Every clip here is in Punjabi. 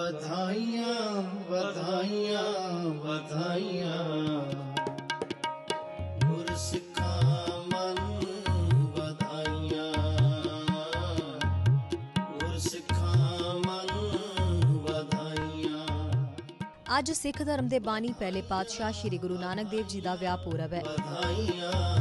ਵਧਾਈਆਂ ਵਧਾਈਆਂ ਵਧਾਈਆਂ। ਗੁਰ ਸਿੱਖਾਂ ਮਨ ਵਧਾਈਆਂ। ਗੁਰ ਸਿੱਖਾਂ ਮਨ ਵਧਾਈਆਂ। ਅੱਜ ਸਿੱਖ ਧਰਮ ਦੇ ਬਾਨੀ ਪਹਿਲੇ ਪਾਤਸ਼ਾਹ ਸ੍ਰੀ ਗੁਰੂ ਨਾਨਕ ਦੇਵ ਜੀ ਦਾ ਵਿਆਹ ਪੁਰਬ ਹੈ। ਵਧਾਈਆਂ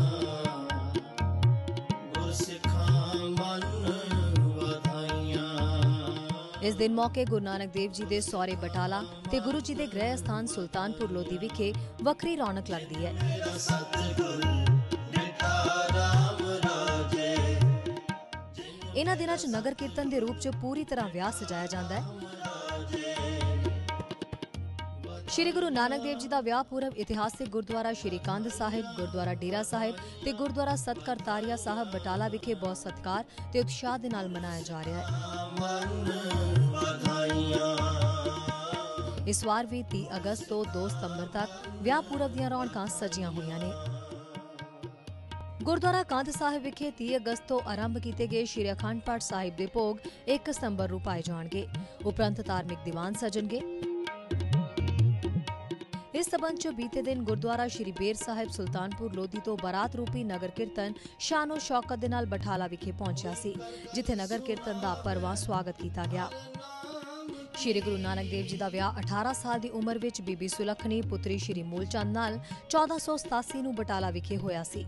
ਇਸ ਦਿਨ ਮੌਕੇ ਗੁਰੂ ਨਾਨਕ ਦੇਵ ਜੀ ਦੇ ਸਹੁਰੇ ਬਟਾਲਾ ਤੇ ਗੁਰੂ ਜੀ ਦੇ ਗ੍ਰਹਿ ਸਥਾਨ ਸੁਲਤਾਨਪੁਰ ਲੋਧੀ ਵਿਖੇ ਵੱਖਰੀ ਰੌਣਕ ਲੱਗਦੀ ਹੈ। ਇਹਨਾਂ ਦਿਨਾਂ 'ਚ ਨਗਰ ਕੀਰਤਨ ਦੇ ਰੂਪ 'ਚ ਪੂਰੀ ਤਰ੍ਹਾਂ ਵਿਆਹ ਸਜਾਇਆ ਜਾਂਦਾ ਹੈ। ਸ਼੍ਰੀ ਗੁਰੂ ਨਾਨਕ ਦੇਵ ਜੀ ਦਾ ਵਿਆਹ ਪੁਰਬ ਇਤਿਹਾਸਿਕ ਗੁਰਦੁਆਰਾ ਸ਼੍ਰੀ ਕੰਧ ਸਾਹਿਬ, ਗੁਰਦੁਆਰਾ ਡੇਰਾ ਸਾਹਿਬ ਤੇ ਗੁਰਦੁਆਰਾ ਸਤਕਰਤਾਰੀਆ ਸਾਹਿਬ, ਬਟਾਲਾ ਵਿਖੇ ਬਹੁਤ ਸਤਿਕਾਰ ਤੇ ਉਤਸ਼ਾਹ ਦੇ ਨਾਲ ਮਨਾਇਆ ਜਾ ਰਿਹਾ ਹੈ। ਇਸ ਵਾਰ ਵੀ 30 ਅਗਸਤ ਤੋਂ 2 ਸਤੰਬਰ ਤੱਕ ਵਿਆਹ ਪੁਰਬ ਦੀਆਂ ਰੌਣਕਾਂ ਸਜੀਆਂ ਹੋਈਆਂ ਨੇ। ਗੁਰਦੁਆਰਾ ਕੰਧ ਸਾਹਿਬ ਵਿਖੇ 30 ਅਗਸਤ ਤੋਂ ਆਰੰਭ ਕੀਤੇ ਗਏ ਸ਼੍ਰੀ ਅਖੰਡ ਪਾਠ ਸਾਹਿਬ ਦੇ ਭੋਗ 1 ਸਤੰਬਰ ਨੂੰ ਪਾਏ ਜਾਣਗੇ। ਉਪਰੰਤ ਧਾਰਮਿਕ ਦੀਵਾਨ ਸਜਣਗੇ। ਇਸ ਸਬੰਧ ਚ ਬੀਤੇ ਦਿਨ ਗੁਰਦੁਆਰਾ ਸ਼੍ਰੀ ਬੇਰ ਸਾਹਿਬ ਸੁਲਤਾਨਪੁਰ ਲੋਧੀ ਤੋਂ ਬਾਰਾਤ ਰੂਪੀ ਨਗਰ ਕੀਰਤਨ ਸ਼ਾਨੋ ਸ਼ੌਕਤ ਦੇ ਨਾਲ ਬਠਾਲਾ ਵਿਖੇ ਪਹੁੰਚਿਆ ਸੀ, ਜਿੱਥੇ ਨਗਰ ਕੀਰਤਨ ਦਾ ਪਰਵਾ ਸਵਾਗਤ ਕੀਤਾ ਗਿਆ। ਸ਼੍ਰੀ ਗੁਰੂ ਨਾਨਕ ਦੇਵ ਜੀ ਦਾ ਵਿਆਹ 18 ਸਾਲ ਦੀ ਉਮਰ ਵਿੱਚ ਬੀਬੀ ਸੁਲੱਖਣੀ, ਪੁੱਤਰੀ ਸ਼੍ਰੀ ਮੂਲਚੰਦ ਨਾਲ 1487 ਨੂੰ ਬਟਾਲਾ ਵਿਖੇ ਹੋਇਆ ਸੀ।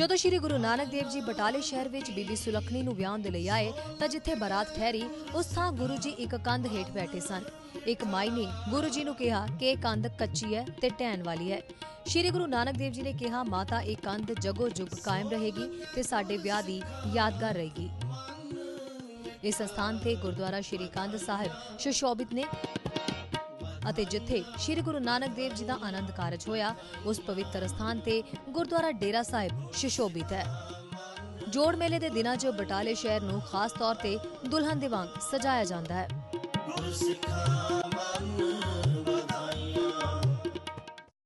ਜਦੋਂ ਸ਼੍ਰੀ ਗੁਰੂ ਨਾਨਕ ਦੇਵ ਜੀ ਬਟਾਲੇ ਸ਼ਹਿਰ ਵਿੱਚ ਬੀਬੀ ਸੁਲੱਖਣੀ ਨੂੰ ਵਿਆਹਣ ਦੇ ਲਈ ਆਏ ਤਾਂ ਜਿੱਥੇ ਬਾਰਾਤ ਠਹਿਰੀ, ਉਸ ਥਾਂ ਗੁਰੂ ਜੀ ਇੱਕ ਕੰਧ ਹੇਠ ਬੈਠੇ ਸਨ। ਇੱਕ ਮਾਈ ਨੇ ਗੁਰੂ ਜੀ ਨੂੰ ਕਿਹਾ ਕਿ ਇਹ ਕੰਧ ਕੱਚੀ ਹੈ ਤੇ ਢਹਿਣ ਵਾਲੀ ਹੈ। ਸ਼੍ਰੀ ਗੁਰੂ ਨਾਨਕ ਦੇਵ ਜੀ ਨੇ ਕਿਹਾ, ਮਾਤਾ, ਇਹ ਕੰਧ ਜਗੋ ਜੁਗ ਕਾਇਮ ਰਹੇਗੀ ਤੇ ਸਾਡੇ ਵਿਆਹ ਦੀ ਯਾਦਗਾਰ ਰਹੇਗੀ। ਇਸ ਸਥਾਨ ਤੇ ਗੁਰਦੁਆਰਾ ਸ਼੍ਰੀ ਕੰਧ ਸਾਹਿਬ ਸੁਸ਼ੋਭਿਤ ਨੇ। ਅਤੇ ਜਿੱਥੇ ਸ਼੍ਰੀ ਗੁਰੂ ਨਾਨਕ ਦੇਵ ਜੀ ਦਾ ਆਨੰਦ ਕਾਰਜ ਹੋਇਆ, ਉਸ ਪਵਿੱਤਰ ਸਥਾਨ ਤੇ ਗੁਰਦੁਆਰਾ ਡੇਰਾ ਸਾਹਿਬ ਸੁਸ਼ੋਭਿਤ ਹੈ। ਜੋੜ ਮੇਲੇ ਦੇ ਦਿਨਾਂ 'ਚ ਬਟਾਲੇ ਸ਼ਹਿਰ ਨੂੰ ਖਾਸ ਤੌਰ ਤੇ ਦੁਲਹਨ ਦੇ ਵਾਂਗ ਸਜਾਇਆ ਜਾਂਦਾ ਹੈ।